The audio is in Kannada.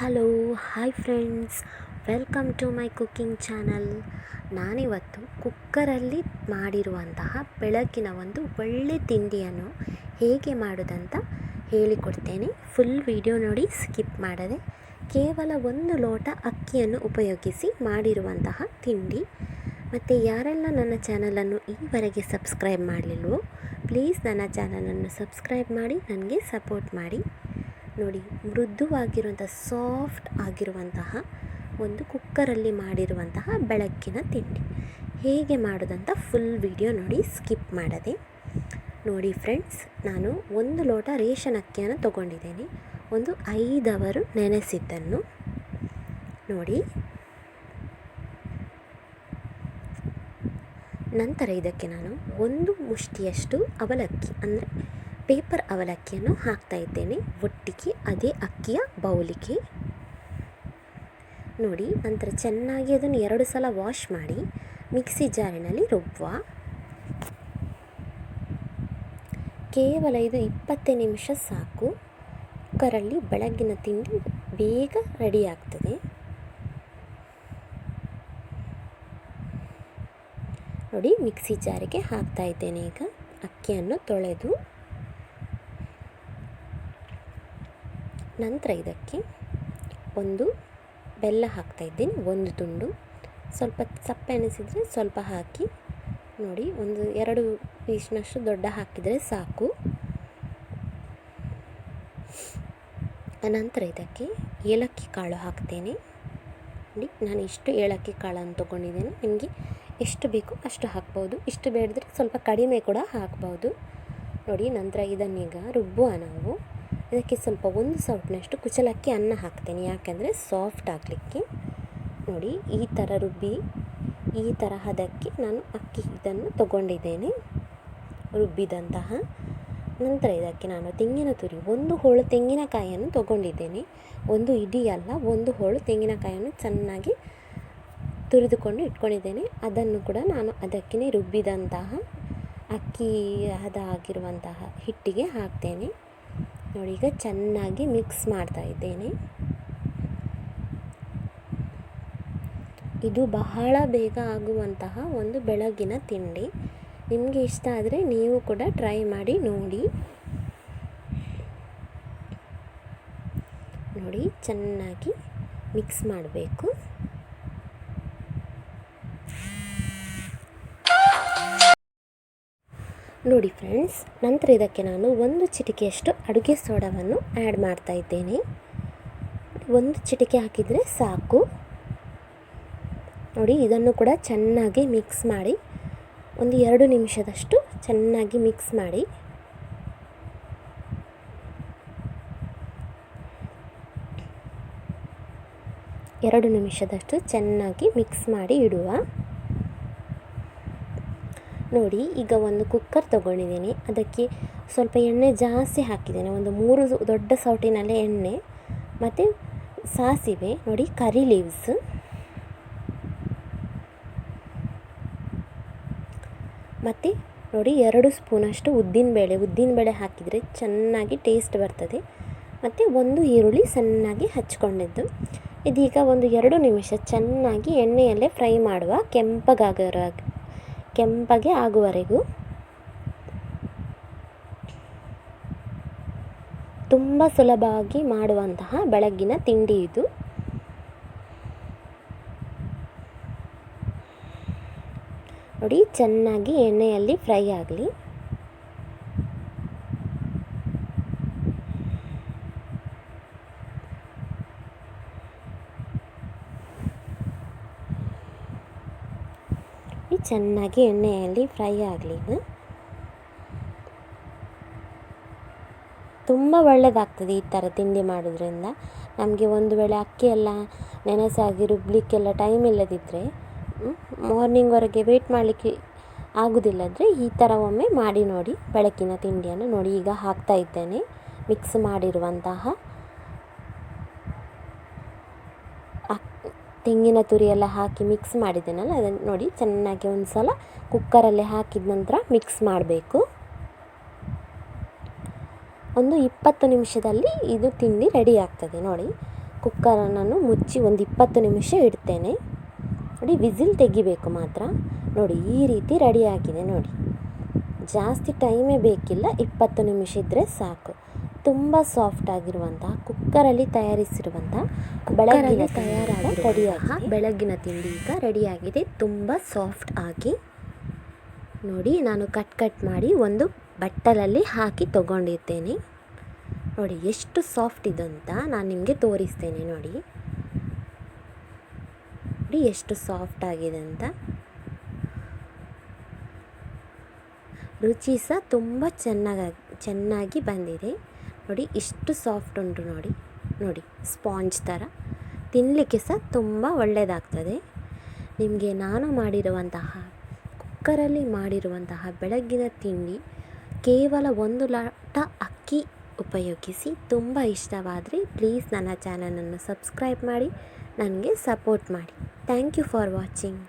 Hello, hi friends. Welcome to my cooking channel. ನಾನಿವತ್ತು ಕುಕ್ಕರಲ್ಲಿ ಮಾಡಿರುವಂತಹ ಬೆಳಗಿನ ಒಂದು ಒಳ್ಳೆ ತಿಂಡಿಯನ್ನು ಹೇಗೆ ಮಾಡೋದಂತ ಹೇಳಿಕೊಡ್ತೇನೆ. ಫುಲ್ ವಿಡಿಯೋ ನೋಡಿ ಸ್ಕಿಪ್ ಮಾಡದೆ ಕೇವಲ ಒಂದು ಲೋಟ ಅಕ್ಕಿಯನ್ನು ಉಪಯೋಗಿಸಿ ಮಾಡಿರುವಂತಹ ತಿಂಡಿ. ಮತ್ತು ಯಾರೆಲ್ಲ ನನ್ನ ಚಾನಲನ್ನು ಈವರೆಗೆ ಸಬ್ಸ್ಕ್ರೈಬ್ ಮಾಡಲಿಲ್ವೋ ಪ್ಲೀಸ್ ನನ್ನ ಚಾನಲನ್ನು ಸಬ್ಸ್ಕ್ರೈಬ್ ಮಾಡಿ, ನನಗೆ ಸಪೋರ್ಟ್ ಮಾಡಿ. ನೋಡಿ, ಮೃದುವಾಗಿರುವಂಥ ಸಾಫ್ಟ್ ಆಗಿರುವಂತಹ ಒಂದು ಕುಕ್ಕರಲ್ಲಿ ಮಾಡಿರುವಂತಹ ಬೆಳಕಿನ ತಿಂಡಿ. ಹೇಗೆ ಮಾಡೋದಂತ ಫುಲ್ ವಿಡಿಯೋ ನೋಡಿ ಸ್ಕಿಪ್ ಮಾಡದೆ. ನೋಡಿ ಫ್ರೆಂಡ್ಸ್ ನಾನು ಒಂದು ಲೋಟ ರೇಷನ್ ಅಕ್ಕಿಯನ್ನು ತೊಗೊಂಡಿದ್ದೇನೆ. ಒಂದು ಐದು ಅವರು ನೆನೆಸಿದ್ದನ್ನು. ನೋಡಿ. ನಂತರ ಇದಕ್ಕೆ ನಾನು ಒಂದು ಮುಷ್ಟಿಯಷ್ಟು ಅವಲಕ್ಕಿ, ಅಂದರೆ ಪೇಪರ್ ಅವಲಕ್ಕಿಯನ್ನು ಹಾಕ್ತಾ ಇದ್ದೇನೆ. ಒಟ್ಟಿಗೆ ಅದೇ ಅಕ್ಕಿಯ ಬೌಲಿಗೆ. ನೋಡಿ, ನಂತರ ಚೆನ್ನಾಗಿ ಅದನ್ನು ಎರಡು ಸಲ ವಾಶ್ ಮಾಡಿ, ಮಿಕ್ಸಿ ಜಾರಿನಲ್ಲಿ ರುಬ್ಬುವ. ಕೇವಲ ಇದು ಇಪ್ಪತ್ತೇ ನಿಮಿಷ ಸಾಕು. ಕುಕ್ಕರಲ್ಲಿ ಬೆಳಗ್ಗಿನ ತಿಂಡಿ ಬೇಗ ರೆಡಿ ಆಗ್ತದೆ. ನೋಡಿ, ಮಿಕ್ಸಿ ಜಾರಿಗೆ ಹಾಕ್ತಾ ಇದ್ದೇನೆ ಈಗ. ಅಕ್ಕಿಯನ್ನು ತೊಳೆದು. ನಂತರ ಇದಕ್ಕೆ ಒಂದು ಬೆಲ್ಲ ಹಾಕ್ತಾ ಇದ್ದೀನಿ, ಒಂದು ತುಂಡು. ಸ್ವಲ್ಪ ಸಪ್ಪೆ ಅನಿಸಿದರೆ ಸ್ವಲ್ಪ ಹಾಕಿ ನೋಡಿ, ಒಂದು ಎರಡು ಪೀಸ್ನಷ್ಟು ದೊಡ್ಡ ಹಾಕಿದರೆ ಸಾಕು. ನಂತರ ಇದಕ್ಕೆ ಏಲಕ್ಕಿ ಕಾಳು ಹಾಕ್ತೇನೆ. ನೋಡಿ, ನಾನು ಇಷ್ಟು ಏಲಕ್ಕಿ ಕಾಳನ್ನು ತೊಗೊಂಡಿದ್ದೇನೆ. ನಿಮಗೆ ಎಷ್ಟು ಬೇಕು ಅಷ್ಟು ಹಾಕ್ಬೋದು. ಇಷ್ಟು ಬೇಡಿದ್ರೆ ಸ್ವಲ್ಪ ಕಡಿಮೆ ಕೂಡ ಹಾಕ್ಬೋದು. ನೋಡಿ, ನಂತರ ಇದನ್ನೀಗ ರುಬ್ಬುವ ನಾವು. ಇದಕ್ಕೆ ಸ್ವಲ್ಪ ಒಂದು ಸೌಟ್ನಷ್ಟು ಕುಚಲಕ್ಕಿ ಅನ್ನ ಹಾಕ್ತೇನೆ. ಯಾಕೆಂದರೆ ಸಾಫ್ಟ್ ಆಗಲಿಕ್ಕೆ. ನೋಡಿ, ಈ ಥರ ರುಬ್ಬಿ, ಈ ತರಹದಕ್ಕೆ ನಾನು ಅಕ್ಕಿ ಇದನ್ನು ತಗೊಂಡಿದ್ದೇನೆ. ರುಬ್ಬಿದಂತಹ ನಂತರ ಇದಕ್ಕೆ ನಾನು ತೆಂಗಿನ ತುರಿ, ಒಂದು ಹೋಳು ತೆಂಗಿನಕಾಯಿಯನ್ನು ತಗೊಂಡಿದ್ದೇನೆ. ಒಂದು ಇಡೀ ಅಲ್ಲ, ಒಂದು ಹೋಳು ತೆಂಗಿನಕಾಯಿಯನ್ನು ಚೆನ್ನಾಗಿ ತುರಿದುಕೊಂಡು ಇಟ್ಕೊಂಡಿದ್ದೇನೆ. ಅದನ್ನು ಕೂಡ ನಾನು ಅದಕ್ಕೇ ರುಬ್ಬಿದಂತಹ ಅಕ್ಕಿ ಹದ ಆಗಿರುವಂತಹ ಹಿಟ್ಟಿಗೆ ಹಾಕ್ತೇನೆ. ನೋಡಿ, ಈಗ ಚೆನ್ನಾಗಿ ಮಿಕ್ಸ್ ಮಾಡ್ತಾ ಇದ್ದೇನೆ. ಇದು ಬಹಳ ಬೇಗ ಆಗುವಂತಹ ಒಂದು ಬೆಳಗಿನ ತಿಂಡಿ. ನಿಮಗೆ ಇಷ್ಟ ಆದರೆ ನೀವು ಕೂಡ ಟ್ರೈ ಮಾಡಿ ನೋಡಿ. ನೋಡಿ, ಚೆನ್ನಾಗಿ ಮಿಕ್ಸ್ ಮಾಡಬೇಕು. ನೋಡಿ ಫ್ರೆಂಡ್ಸ್ ನಂತರ ಇದಕ್ಕೆ ನಾನು ಒಂದು ಚಿಟಿಕೆಯಷ್ಟು ಅಡುಗೆ ಸೋಡವನ್ನು ಆ್ಯಡ್ ಮಾಡ್ತಾ ಇದ್ದೇನೆ. ಒಂದು ಚಿಟಿಕೆ ಹಾಕಿದರೆ ಸಾಕು. ನೋಡಿ, ಇದನ್ನು ಕೂಡ ಚೆನ್ನಾಗಿ ಮಿಕ್ಸ್ ಮಾಡಿ, ಒಂದು ಎರಡು ನಿಮಿಷದಷ್ಟು ಚೆನ್ನಾಗಿ ಮಿಕ್ಸ್ ಮಾಡಿ. ಎರಡು ನಿಮಿಷದಷ್ಟು ಚೆನ್ನಾಗಿ ಮಿಕ್ಸ್ ಮಾಡಿ ಇಡುವ. ನೋಡಿ, ಈಗ ಒಂದು ಕುಕ್ಕರ್ ತೊಗೊಂಡಿದ್ದೀನಿ. ಅದಕ್ಕೆ ಸ್ವಲ್ಪ ಎಣ್ಣೆ ಜಾಸ್ತಿ ಹಾಕಿದ್ದೇನೆ. ಒಂದು ಮೂರು ದೊಡ್ಡ ಸೌಟಿನಲ್ಲಿ ಎಣ್ಣೆ, ಮತ್ತು ಸಾಸಿವೆ, ನೋಡಿ ಕರಿ ಲೀವ್ಸ್ ಮತ್ತು ನೋಡಿ, ಎರಡು ಸ್ಪೂನಷ್ಟು ಉದ್ದಿನಬೇಳೆ ಉದ್ದಿನಬೇಳೆ ಹಾಕಿದರೆ ಚೆನ್ನಾಗಿ ಟೇಸ್ಟ್ ಬರ್ತದೆ. ಮತ್ತು ಒಂದು ಈರುಳ್ಳಿ ಸಣ್ಣಾಗಿ ಹಚ್ಕೊಂಡಿದ್ದು. ಇದೀಗ ಒಂದು ಎರಡು ನಿಮಿಷ ಚೆನ್ನಾಗಿ ಎಣ್ಣೆಯಲ್ಲೇ ಫ್ರೈ ಮಾಡುವ ಕೆಂಪಗಾಗರ ಕೆಂಪಗೆ ಆಗುವವರೆಗೂ. ತುಂಬ ಸುಲಭವಾಗಿ ಮಾಡುವಂತಹ ಬೆಳಗ್ಗಿನ ತಿಂಡಿ ಇದು. ನೋಡಿ ಚೆನ್ನಾಗಿ ಎಣ್ಣೆಯಲ್ಲಿ ಫ್ರೈ ಆಗಲಿ. ಚೆನ್ನಾಗಿ ಎಣ್ಣೆಯಲ್ಲಿ ಫ್ರೈ ಆಗಲಿ ತುಂಬ ಒಳ್ಳೆಯದಾಗ್ತದೆ ಈ ಥರ ತಿಂಡಿ ಮಾಡೋದ್ರಿಂದ. ನಮಗೆ ಒಂದು ವೇಳೆ ಅಕ್ಕಿ ಎಲ್ಲ ನೆನೆಸಾಗಿ ರುಬ್ಲಿಕ್ಕೆಲ್ಲ ಟೈಮ್ ಇಲ್ಲದಿದ್ದರೆ ಮಾರ್ನಿಂಗ್ವರೆಗೆ ವೆಯ್ಟ್ ಮಾಡಲಿಕ್ಕೆ ಆಗೋದಿಲ್ಲದ್ರೆ ಈ ಥರ ಒಮ್ಮೆ ಮಾಡಿ ನೋಡಿ ಬೆಳಕಿನ ತಿಂಡಿಯನ್ನು ನೋಡಿ. ಈಗ ಹಾಕ್ತಾ ಇದ್ದೇನೆ ಮಿಕ್ಸ್ ಮಾಡಿರುವಂತಹ ತೆಂಗಿನ ತುರಿಯೆಲ್ಲ ಹಾಕಿ ಮಿಕ್ಸ್ ಮಾಡಿದ್ದೇನಲ್ಲ, ಅದನ್ನು ನೋಡಿ ಚೆನ್ನಾಗಿ ಒಂದು ಸಲ ಕುಕ್ಕರಲ್ಲಿ ಹಾಕಿದ ನಂತರ ಮಿಕ್ಸ್ ಮಾಡಬೇಕು. ಒಂದು ಇಪ್ಪತ್ತು ನಿಮಿಷದಲ್ಲಿ ಇದು ತಿಂಡಿ ರೆಡಿ ಆಗ್ತದೆ. ನೋಡಿ ಕುಕ್ಕರನ್ನು ಮುಚ್ಚಿ ಒಂದು ಇಪ್ಪತ್ತು ನಿಮಿಷ ಇಡ್ತೇನೆ. ನೋಡಿ, ವಿಸಿಲ್ ತೆಗಿಬೇಕು ಮಾತ್ರ. ನೋಡಿ, ಈ ರೀತಿ ರೆಡಿ ಆಗಿದೆ. ನೋಡಿ, ಜಾಸ್ತಿ ಟೈಮೇ ಬೇಕಿಲ್ಲ. ಇಪ್ಪತ್ತು ನಿಮಿಷ ಇದ್ದರೆ ಸಾಕು. ತುಂಬ ಸಾಫ್ಟ್ ಆಗಿರುವಂತಹ ಕುಕ್ಕರಲ್ಲಿ ತಯಾರಿಸಿರುವಂತಹ ಬೆಳಗಿನ ತಯಾರಾದ ರೆಡಿಯಾಗಿ ಬೆಳಗಿನ ತಿಂಡಿ ಈಗ ರೆಡಿಯಾಗಿದೆ ತುಂಬ ಸಾಫ್ಟ್ ಆಗಿ ನೋಡಿ ನಾನು ಕಟ್ ಕಟ್ ಮಾಡಿ ಒಂದು ಬಟ್ಟಲಲ್ಲಿ ಹಾಕಿ ತಗೊಂಡಿದ್ದೇನೆ ನೋಡಿ ಎಷ್ಟು ಸಾಫ್ಟ್ ಇದೆ ಅಂತ ನಾನು ನಿಮಗೆ ತೋರಿಸ್ತೇನೆ ನೋಡಿ. ನೋಡಿ ಎಷ್ಟು ಸಾಫ್ಟ್ ಆಗಿದೆ ಅಂತ. ರುಚಿ ಸಹ ತುಂಬ ಚೆನ್ನಾಗಿ ಚೆನ್ನಾಗಿ ಬಂದಿದೆ. ನೋಡಿ, ಇಷ್ಟು ಸಾಫ್ಟ್ ಉಂಟು ನೋಡಿ. ನೋಡಿ ಸ್ಪಾಂಜ್ ಥರ ತಿನ್ನಲಿಕ್ಕೆ ಸಹ ತುಂಬ ಒಳ್ಳೆಯದಾಗ್ತದೆ ನಿಮಗೆ ನಾನು ಮಾಡಿರುವಂತಹ ಕುಕ್ಕರಲ್ಲಿ ಮಾಡಿರುವಂತಹ ಬೆಳಗ್ಗಿನ ತಿಂಡಿ ಕೇವಲ ಒಂದು ಲಾಟ ಅಕ್ಕಿ ಉಪಯೋಗಿಸಿ ತುಂಬ ಇಷ್ಟವಾದರೆ ಪ್ಲೀಸ್ ನನ್ನ ಚಾನಲನ್ನು ಸಬ್ಸ್ಕ್ರೈಬ್ ಮಾಡಿ, ನನಗೆ ಸಪೋರ್ಟ್ ಮಾಡಿ. Thank you for watching